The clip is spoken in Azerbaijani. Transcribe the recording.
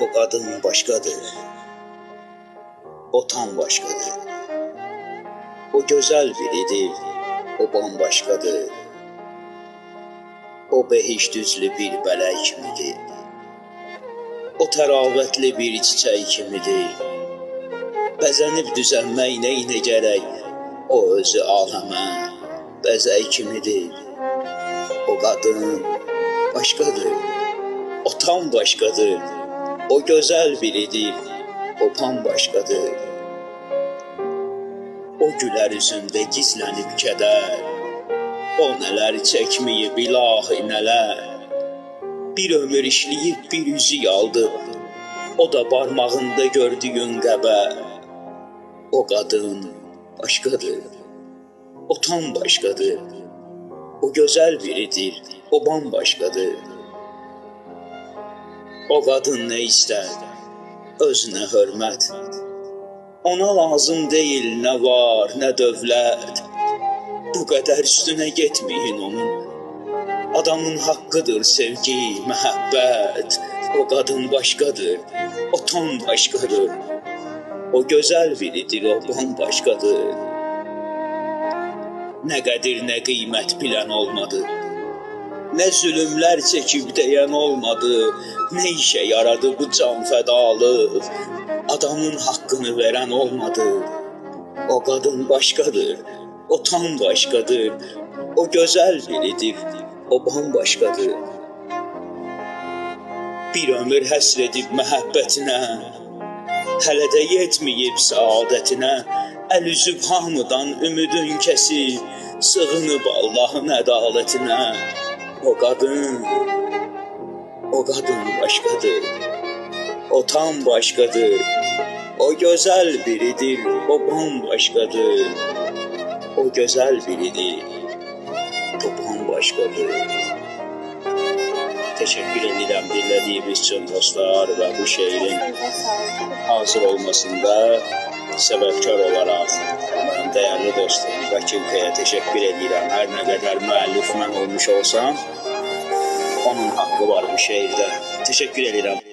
O kadın başkadır. O tam başkadır. O güzel biridir. O bambaşkadır. O behiş düzlü bir bələk kimidir. O təravətli bir çiçək kimidir. Bəzənib düzəlmək nəyinə gərək? O özü aləmə bəzək kimidir. O qadın başqadır. O tam başqadır. O gözəl biridir. O bambaşqadır. O gülər üzündə gizlənib kədər. O nələr çəkməyib ilahi nələr. Bir ömür işləyib bir üzü yaldı. O da barmağında gördüyün qəbər. O qadın başqadır. O tam başqadır. O gözəl biridir. O bambaşqadır. O qadın nə istər? Özünə hörmət. Ona lazım deyil nə var, nə dövlət. Bu qədər üstünə getməyin onun. Adamın haqqıdır sevgi, məhəbbət. O qadın başqadır. O tam başqadır. O gözəl biridir, o bambaşqadır. Nə qədir, nə qiymət bilən olmadı. Nə zülümlər çəkib deyən olmadı. Nə işə yaradı bu can fədalıq? Adamın haqqını verən olmadı. O qadın başqadır. O tam başqadır. O gözəl biridir. O bambaşqadır. Bir ömür həsr edib məhəbbətinə, hələ də yetməyib səadətinə, əl üzüb hamıdan ümidin kəsib, sığınıb Allahın ədalətinə. O qadın, o qadın başqadır. O tam başqadır. O gözəl biridir, o bambaşqadır. O gözəl biridir. O bambaşqadır. Teşekkür ederim dinlediğimiz için dostlar ve bu şehrin hazır olmasında sebepkar olarak dakikaya teşekkür ediyorum. Her ne kadar müellif olmuş olsam onun hakkı var bu şehirde. Teşekkür ederim.